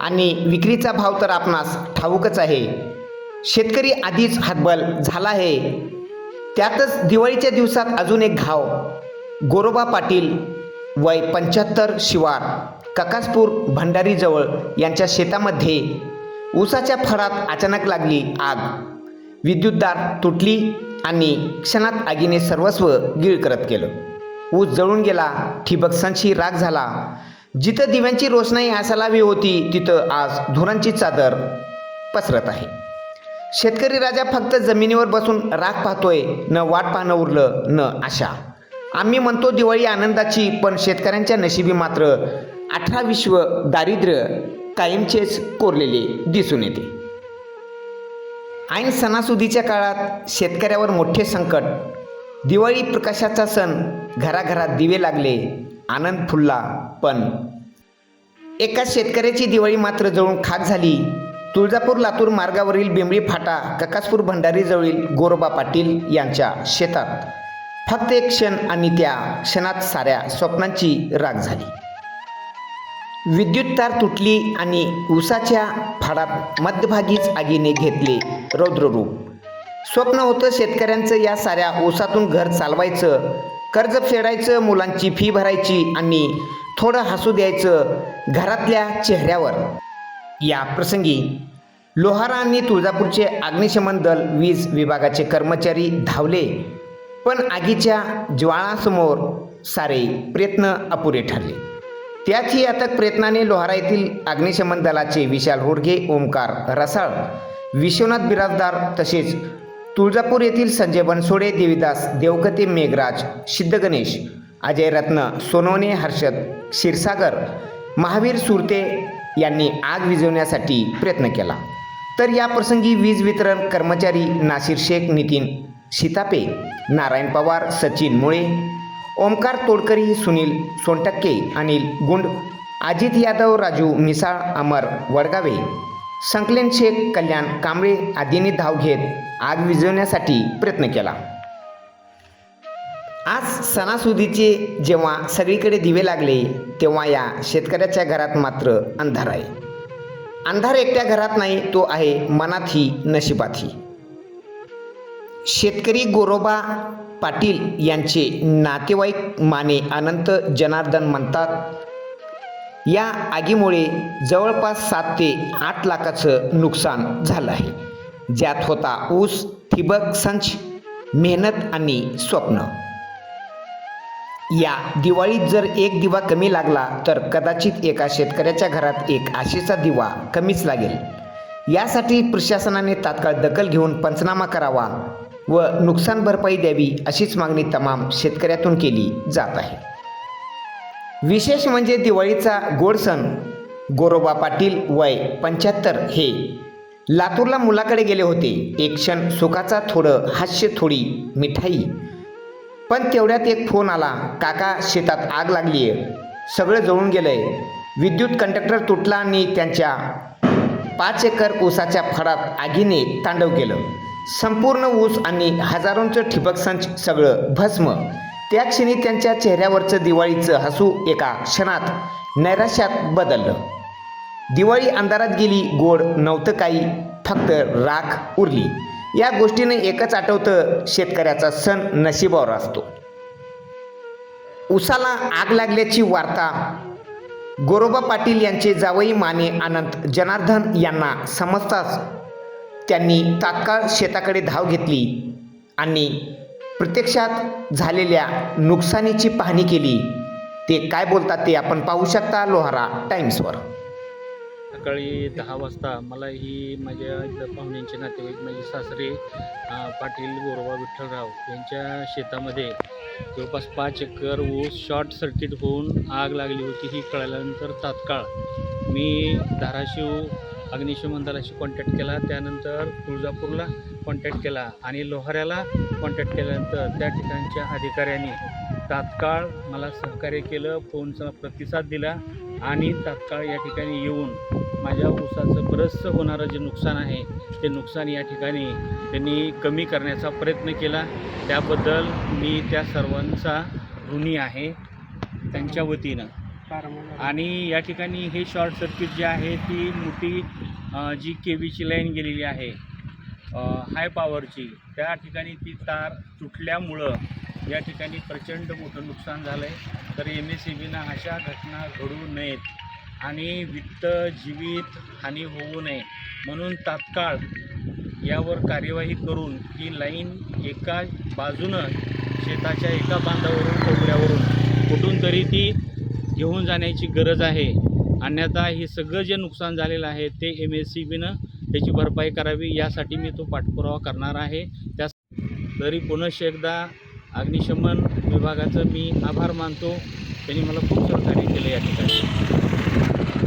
आणि विक्रीचा भाव तर आपणास ठाऊकच आहे. शेतकरी आधीच हातबल झाला आहे. त्यातच दिवाळीच्या दिवसात अजून एक घाव गोरोबा पाटील वय पंच्याहत्तर शिवार ककासपूर भंडारीजवळ यांच्या शेतामध्ये ऊसाच्या फळात अचानक लागली आग. विद्युतदार तुटली आणि क्षणात आगीने सर्वस्व गिळ करत केलं ऊस जळून गेला ठिबक संची राग झाला. जिथं दिव्यांची रोषणाई असायला हवी होती तिथं आज धुरांची चादर पसरत आहे. शेतकरी राजा फक्त जमिनीवर बसून राग पाहतोय न वाट पाहणं उरलं न आशा. आम्ही म्हणतो दिवाळी आनंदाची पण शेतकऱ्यांच्या नशिबी मात्र अठरा विश्व दारिद्र्य कायमचेच कोरलेले दिसून येते. ऐन सणासुदीच्या काळात शेतकऱ्यावर मोठे संकट. दिवाळी प्रकाशाचा सण घराघरात दिवे लागले आनंद फुलला पण एका शेतकऱ्याची दिवाळी मात्र जळून खाक झाली. तुळजापूर लातूर मार्गावरील बिंबळी फाटा ककासपूर भंडारीजवळील गोरोबा पाटील यांच्या शेतात. फक्त एक क्षण आणि त्या क्षणात साऱ्या स्वप्नांची राग झाली. विद्युत तार तुटली आणि उसाच्या फाडात मध्यभागीच आगीने घेतले रौद्ररूप. स्वप्न होतं शेतकऱ्यांचं या साऱ्या ऊसातून घर चालवायचं कर्ज फेडायचं मुलांची फी भरायची आणि थोडं हसू द्यायचं घरातल्या चेहऱ्यावर. या प्रसंगी लोहारा आणि तुळजापूरचे अग्निशमन दल वीज विभागाचे कर्मचारी धावले. पण आगीच्या ज्वाळासमोर सारे प्रयत्न अपुरे ठरले. त्याची अथक प्रयत्नाने लोहारा येथील अग्निशमन दलाचे विशाल रोडगे ओमकार रसाळ विश्वनाथ बिराजदार तसेच तुळजापूर येथील संजय बनसोडे देवीदास देवकते मेघराज सिद्धगणेश अजय रत्न सोनवणे हर्षद क्षीरसागर महावीर सुरते यांनी आग विझवण्यासाठी प्रयत्न केला. तर या प्रसंगी वीज वितरण कर्मचारी नासिर शेख नितीन शितापे नारायण पवार सचिन मुळे ओमकार तोडकरी सुनील सोनटक्के अनिल गुंड अजित यादव राजू मिसाळ अमर वडगावे संकलन शेख कल्याण कांबळे आदींनी धाव घेत आग विझवण्यासाठी प्रयत्न केला. आज सणासुदीचे जेव्हा सगळीकडे दिवे लागले तेव्हा या शेतकऱ्याच्या घरात मात्र अंधार आहे. अंधार एकट्या घरात नाही तो आहे मनातही नशिबातही. शेतकरी गोरोबा पाटील यांचे नातेवाईक माने अनंत जनार्दन म्हणतात या आगीमुळे जवळपास सात ते आठ लाखाचं नुकसान झालं आहे. ज्यात होता ऊस ठिबक संच मेहनत आणि स्वप्न. या दिवाळीत जर एक दिवा कमी लागला तर कदाचित एका शेतकऱ्याच्या घरात एक आशेचा दिवा कमीच लागेल. यासाठी प्रशासनाने तात्काळ दखल घेऊन पंचनामा करावा व नुकसान भरपाई द्यावी अशीच मागणी तमाम शेतकऱ्यातून केली जात आहे. विशेष म्हणजे दिवाळीचा गोड सण. गोरोबा पाटील वय पंच्याहत्तर हे. लातूरला मुलाकडे गेले होते. एक क्षण सुखाचा थोडं हास्य थोडी मिठाई. पण तेवढ्यात एक फोन आला. काका शेतात आग लागली आहे सगळं जळून गेलंय. विद्युत कंडक्टर तुटला आणि त्यांच्या पाच एकर ऊसाच्या फडात आगीने तांडव केलं. संपूर्ण ऊस आणि हजारोंचं ठिबक संच सगळं भस्म. त्या क्षणी त्यांच्या चेहऱ्यावरचं दिवाळीचं हसू एका क्षणात नैराश्यात बदललं. दिवाळी अंधारात गेली गोड नव्हतं काही फक्त राख उरली. या गोष्टीने एकच आठवतं शेतकऱ्याचा सण नशिबावर असतो. उसाला आग लागल्याची वार्ता गोरोबा पाटील यांचे जावई माने अनंत जनार्दन यांना समजताच त्यांनी तात्काळ शेताकडे धाव घेतली आणि प्रत्यक्षात झालेल्या नुकसानीची पाहणी केली. ते काय बोलतात ते आपण पाहू शकता लोहारा टाइम्सवर. सकाळी दहा वाजता मला ही माझ्या इथं पाहुण्यांचे नातेवाईक माझे सासरे पाटील गोरोबा विठ्ठलराव यांच्या शेतामध्ये जवळपास पाच एकर ऊस शॉर्ट सर्किट होऊन आग लागली होती ही कळल्यानंतर तात्काळ मी धाराशिव अग्निशमन दलाशी कॉन्टॅक्ट केला. त्यानंतर तुळजापूरला कॉन्टॅक्ट केला आणि लोहाऱ्याला कॉन्टॅक्ट केल्यानंतर त्या ठिकाणच्या अधिकाऱ्यांनी तात्काळ मला सहकार्य केलं फोनचा प्रतिसाद दिला आणि तात्काळ या ठिकाणी येऊन माझ्या ऊसाचं बरंचसं होणारं जे नुकसान आहे ते नुकसान या ठिकाणी त्यांनी कमी करण्याचा प्रयत्न केला. त्याबद्दल मी त्या सर्वांचा ऋणी आहे त्यांच्या वतीनं. आणि या ठिकाणी हे शॉर्ट सर्किट जे आहे ती मोठी जी के लाईन गेलेली आहे हाय पॉवरची त्या ठिकाणी ती तार तुटल्यामुळं या ठिकाणी प्रचंड मोठं नुकसान झालं आहे तर एम एस सी बीनं अशा घटना घडू नयेत आणि वित्त जीवित हानी होऊ नये म्हणून तात्काळ यावर कार्यवाही करून ही लाईन एका बाजूनं शेताच्या एका बांधावरून कोपऱ्यावरून कुठून तरी ती घेऊन जाण्याची गरज आहे. अन्यथा हे सगळं जे नुकसान झालेलं आहे ते एम एस सी बीनं त्याची भरपाई करावी यासाठी मी तो पाठपुरावा करणार आहे. त्या तरी पुनश एकदा अग्निशमन विभागाचं मी आभार मानतो. त्यांनी मला खूप सहकार्य केलं या ठिकाणी.